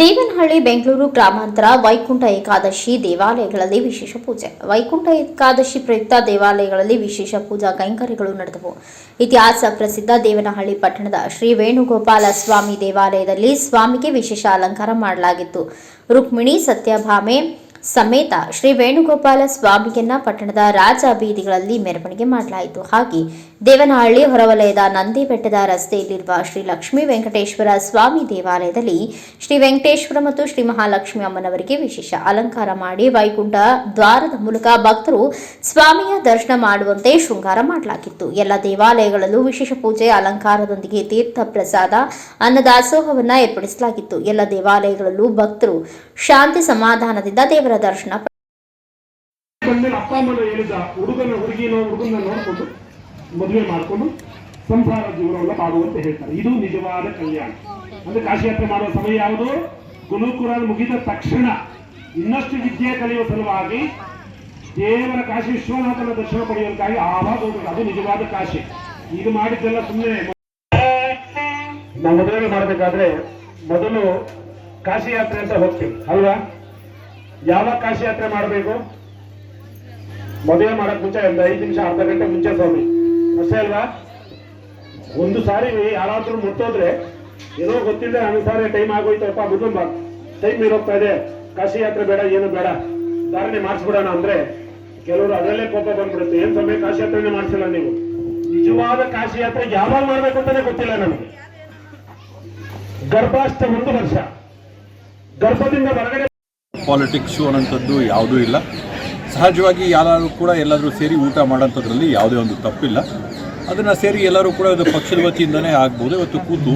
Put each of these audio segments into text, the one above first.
ದೇವನಹಳ್ಳಿ, ಬೆಂಗಳೂರು ಗ್ರಾಮಾಂತರ, ವೈಕುಂಠ ಏಕಾದಶಿ ದೇವಾಲಯಗಳಲ್ಲಿ ವಿಶೇಷ ಪೂಜೆ. ವೈಕುಂಠ ಏಕಾದಶಿ ಪ್ರಯುಕ್ತ ದೇವಾಲಯಗಳಲ್ಲಿ ವಿಶೇಷ ಪೂಜಾ ಕೈಂಕರ್ಯಗಳು ನಡೆದವು. ಇತಿಹಾಸ ಪ್ರಸಿದ್ಧ ದೇವನಹಳ್ಳಿ ಪಟ್ಟಣದ ಶ್ರೀ ವೇಣುಗೋಪಾಲ ಸ್ವಾಮಿ ದೇವಾಲಯದಲ್ಲಿ ಸ್ವಾಮಿಗೆ ವಿಶೇಷ ಅಲಂಕಾರ ಮಾಡಲಾಗಿತ್ತು. ರುಕ್ಮಿಣಿ, ಸತ್ಯಭಾಮೆ ಸಮೇತ ಶ್ರೀ ವೇಣುಗೋಪಾಲ ಸ್ವಾಮಿಯನ್ನ ಪಟ್ಟಣದ ರಾಜ ಬೀದಿಗಳಲ್ಲಿ ಮೆರವಣಿಗೆ ಮಾಡಲಾಯಿತು. ಹಾಗೆ ದೇವನಹಳ್ಳಿ ಹೊರವಲಯದ ನಂದಿ ಬೆಟ್ಟದ ರಸ್ತೆಯಲ್ಲಿರುವ ಶ್ರೀ ಲಕ್ಷ್ಮೀ ವೆಂಕಟೇಶ್ವರ ಸ್ವಾಮಿ ದೇವಾಲಯದಲ್ಲಿ ಶ್ರೀ ವೆಂಕಟೇಶ್ವರ ಮತ್ತು ಶ್ರೀ ಮಹಾಲಕ್ಷ್ಮಿ ಅಮ್ಮನವರಿಗೆ ವಿಶೇಷ ಅಲಂಕಾರ ಮಾಡಿ ವೈಕುಂಠ ದ್ವಾರದ ಮೂಲಕ ಭಕ್ತರು ಸ್ವಾಮಿಯ ದರ್ಶನ ಮಾಡುವಂತೆ ಶೃಂಗಾರ ಮಾಡಲಾಗಿತ್ತು. ಎಲ್ಲ ದೇವಾಲಯಗಳಲ್ಲೂ ವಿಶೇಷ ಪೂಜೆ, ಅಲಂಕಾರದೊಂದಿಗೆ ತೀರ್ಥ ಪ್ರಸಾದ, ಅನ್ನದಾಸೋಹವನ್ನು ಏರ್ಪಡಿಸಲಾಗಿತ್ತು. ಎಲ್ಲ ದೇವಾಲಯಗಳಲ್ಲೂ ಭಕ್ತರು ಶಾಂತಿ ಸಮಾಧಾನದಿಂದ ದೇವರ ದರ್ಶನ ಹುಡುಗನ ಹುಡುಗಿನ ಹುಡುಗನ ನೋಡ್ಕೊಂಡು ಮದುವೆ ಮಾಡಿಕೊಂಡು ಸಂಸಾರ ಜೀವನವನ್ನು ಮಾಡುವಂತ ಹೇಳ್ತಾರೆ. ಇದು ನಿಜವಾದ ಕಲ್ಯಾಣ. ಅಂದ್ರೆ ಕಾಶಿ ಯಾತ್ರೆ ಮಾಡುವ ಸಮಯ ಯಾವುದು? ಗುರುಕುರ ಮುಗಿದ ತಕ್ಷಣ ಇನ್ನಷ್ಟು ವಿದ್ಯೆ ಕಲಿಯುವ ಸಲುವಾಗಿ ದೇವರ ಕಾಶಿ ವಿಶ್ವನಾಥನ ದರ್ಶನ ಪಡೆಯುವಂತಾಗಿ ಆವಾಗ ಅದು ನಿಜವಾದ ಕಾಶಿ. ಇದು ಮಾಡಿದ್ದೆಲ್ಲ ಸುಮ್ಮನೆ ನಾವು ಮದುವೆ ಮಾಡಬೇಕಾದ್ರೆ ಮೊದಲು ಕಾಶಿ ಯಾತ್ರೆ ಅಂತ ಹೋಗ್ತೀವಿ. ಅಲ್ವಾ? ಯಾವಾಗ ಕಾಶಿ ಯಾತ್ರೆ ಮಾಡಬೇಕು? ಮದುವೆ ಮಾಡಕ್ ಮುಂಚೆ ಒಂದು ಐದು ನಿಮಿಷ, ಅರ್ಧ ಗಂಟೆ ಮುಂಚೆ ಸ್ವಾಮಿ. ಅಷ್ಟೇ ಅಲ್ವಾ? ಒಂದು ಸಾರಿ ಯಾರಾದ್ರೂ ಮುಟ್ಟೋದ್ರೆ ಏನೋ ಗೊತ್ತಿಲ್ಲ ಸಾರಿ ಟೈಮ್ ಆಗೋಯ್ತಪ್ಪ ಮುದುಂಬ ಟೈಮ್ ಇರೋಗ್ತಾ ಇದೆ. ಕಾಶಿ ಯಾತ್ರೆ ಬೇಡ, ಏನು ಬೇಡ. ಧಾರಣೆ ಮಾಡಿಸ್ಬಿಡೋಣ ಅಂದ್ರೆ ಕೆಲವರು ಅದರಲ್ಲೇ ಕೋಪ ಬಂದ್ಬಿಡುತ್ತೆ. ಏನ್ ಸಮಯ ಕಾಶಿ ಯಾತ್ರೆನೇ ಮಾಡಿಸಿಲ್ಲ ನೀವು? ನಿಜವಾದ ಕಾಶಿ ಯಾತ್ರೆ ಯಾವಾಗ ಮಾಡ್ಬೇಕು ಅಂತಾನೆ ಗೊತ್ತಿಲ್ಲ ನಮಗೆ. ಗರ್ಭಾಷ್ಟ ಒಂದು ವರ್ಷ. ಗರ್ಭದಿಂದ ಹೊರಗಡೆ ಪಾಲಿಟಿಕ್ಸು ಅನ್ನೋಂಥದ್ದು ಯಾವುದೂ ಇಲ್ಲ. ಸಹಜವಾಗಿ ಯಾರಾದರೂ ಕೂಡ ಎಲ್ಲಾದರೂ ಸೇರಿ ಊಟ ಮಾಡೋಂಥದ್ರಲ್ಲಿ ಯಾವುದೇ ಒಂದು ತಪ್ಪಿಲ್ಲ. ಅದನ್ನು ಸೇರಿ ಎಲ್ಲರೂ ಕೂಡ ಇದು ಪಕ್ಷದ ವತಿಯಿಂದನೇ ಆಗ್ಬೋದು. ಇವತ್ತು ಕೂತು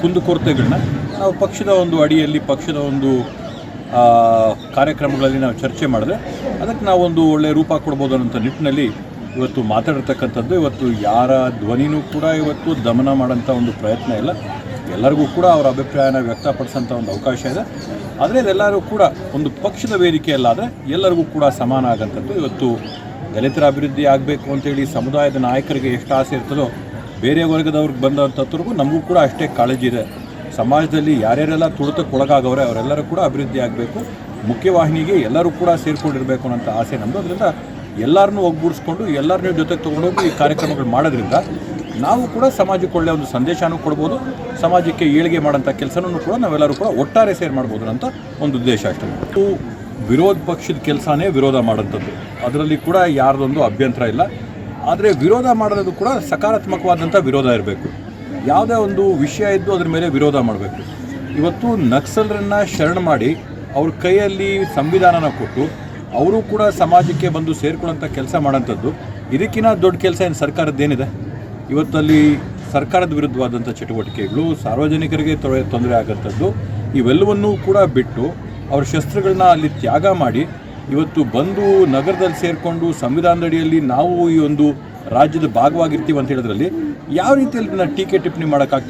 ಕುಂದುಕೊರತೆಗಳನ್ನ ನಾವು ಪಕ್ಷದ ಒಂದು ಅಡಿಯಲ್ಲಿ, ಪಕ್ಷದ ಒಂದು ಕಾರ್ಯಕ್ರಮಗಳಲ್ಲಿ ನಾವು ಚರ್ಚೆ ಮಾಡಿದ್ರೆ ಅದಕ್ಕೆ ನಾವೊಂದು ಒಳ್ಳೆಯ ರೂಪ ಕೊಡ್ಬೋದು ಅನ್ನೋಂಥ ನಿಟ್ಟಿನಲ್ಲಿ ಇವತ್ತು ಮಾತಾಡಿರ್ತಕ್ಕಂಥದ್ದು. ಇವತ್ತು ಯಾರ ಧ್ವನಿನೂ ಕೂಡ ಇವತ್ತು ದಮನ ಮಾಡೋಂಥ ಒಂದು ಪ್ರಯತ್ನ ಇಲ್ಲ. ಎಲ್ಲರಿಗೂ ಕೂಡ ಅವರ ಅಭಿಪ್ರಾಯನ ವ್ಯಕ್ತಪಡಿಸೋಂಥ ಒಂದು ಅವಕಾಶ ಇದೆ. ಆದರೆ ಇದೆಲ್ಲರೂ ಕೂಡ ಒಂದು ಪಕ್ಷದ ವೇದಿಕೆಯಲ್ಲಾದರೆ ಎಲ್ಲರಿಗೂ ಕೂಡ ಸಮಾನ ಆಗೋಂಥದ್ದು. ಇವತ್ತು ದಲಿತರ ಅಭಿವೃದ್ಧಿ ಆಗಬೇಕು ಅಂತೇಳಿ ಸಮುದಾಯದ ನಾಯಕರಿಗೆ ಎಷ್ಟು ಆಸೆ ಇರ್ತದೋ, ಬೇರೆ ವರ್ಗದವ್ರಿಗೆ ಬಂದಂಥವ್ರಿಗೂ ನಮಗೂ ಕೂಡ ಅಷ್ಟೇ ಕಾಳಜಿ ಇದೆ. ಸಮಾಜದಲ್ಲಿ ಯಾರ್ಯಾರೆಲ್ಲ ತುಳಿತಕ್ಕೆ ಒಳಗಾಗವ್ರೆ ಅವರೆಲ್ಲರೂ ಕೂಡ ಅಭಿವೃದ್ಧಿ ಆಗಬೇಕು. ಮುಖ್ಯವಾಹಿನಿಗೆ ಎಲ್ಲರೂ ಕೂಡ ಸೇರಿಕೊಂಡಿರಬೇಕು ಅನ್ನೋಂಥ ಆಸೆ ನಮ್ಮದು ಅದರಿಂದ ಎಲ್ಲರನ್ನೂ ಒಗ್ಗೂಡಿಸ್ಕೊಂಡು ಎಲ್ಲರನ್ನೂ ಜೊತೆಗೆ ತೊಗೊಂಡೋಗಿ ಈ ಕಾರ್ಯಕ್ರಮಗಳು ಮಾಡೋದ್ರಿಂದ ನಾವು ಕೂಡ ಸಮಾಜಕ್ಕೆ ಒಳ್ಳೆಯ ಒಂದು ಸಂದೇಶನೂ ಕೊಡ್ಬೋದು. ಸಮಾಜಕ್ಕೆ ಏಳಿಗೆ ಮಾಡೋಂಥ ಕೆಲಸನೂ ಕೂಡ ನಾವೆಲ್ಲರೂ ಕೂಡ ಒಟ್ಟಾರೆ ಸೇರಿ ಮಾಡ್ಬೋದು ಅಂತ ಒಂದು ಉದ್ದೇಶ ಅಷ್ಟೇ. ವಿರೋಧ ಪಕ್ಷದ ಕೆಲಸನೇ ವಿರೋಧ ಮಾಡೋಂಥದ್ದು ಅದರಲ್ಲಿ ಕೂಡ ಯಾರದೊಂದು ಅಭ್ಯಂತರ ಇಲ್ಲ. ಆದರೆ ವಿರೋಧ ಮಾಡೋದು ಕೂಡ ಸಕಾರಾತ್ಮಕವಾದಂಥ ವಿರೋಧ ಇರಬೇಕು. ಯಾವುದೇ ಒಂದು ವಿಷಯ ಇದ್ದು ಅದ್ರ ಮೇಲೆ ವಿರೋಧ ಮಾಡಬೇಕು. ಇವತ್ತು ನಕ್ಸಲರನ್ನು ಶರಣ ಮಾಡಿ ಅವ್ರ ಕೈಯಲ್ಲಿ ಸಂವಿಧಾನನ ಕೊಟ್ಟು ಅವರು ಕೂಡ ಸಮಾಜಕ್ಕೆ ಬಂದು ಸೇರ್ಕೊಳ್ಳೋಂಥ ಕೆಲಸ ಮಾಡೋಂಥದ್ದು ಇದಕ್ಕಿಂತ ದೊಡ್ಡ ಕೆಲಸ ಏನು ಸರ್ಕಾರದ್ದೇನಿದೆ ಇವತ್ತಲ್ಲಿ ಸರ್ಕಾರದ ವಿರುದ್ಧವಾದಂಥ ಚಟುವಟಿಕೆಗಳು, ಸಾರ್ವಜನಿಕರಿಗೆ ತೊಂದರೆ ಆಗೋಂಥದ್ದು, ಇವೆಲ್ಲವನ್ನೂ ಕೂಡ ಬಿಟ್ಟು ಅವ್ರ ಶಸ್ತ್ರಗಳನ್ನ ಅಲ್ಲಿ ತ್ಯಾಗ ಮಾಡಿ ಇವತ್ತು ಬಂದು ನಗರದಲ್ಲಿ ಸೇರಿಕೊಂಡು ಸಂವಿಧಾನದಡಿಯಲ್ಲಿ ನಾವು ಈ ಒಂದು ರಾಜ್ಯದ ಭಾಗವಾಗಿರ್ತೀವಿ ಅಂತ ಹೇಳಿದ್ರಲ್ಲಿ ಯಾವ ರೀತಿಯಲ್ಲಿ ಟೀಕೆ ಟಿಪ್ಪಣಿ ಮಾಡೋಕ್ಕಾಗ್ತದೆ?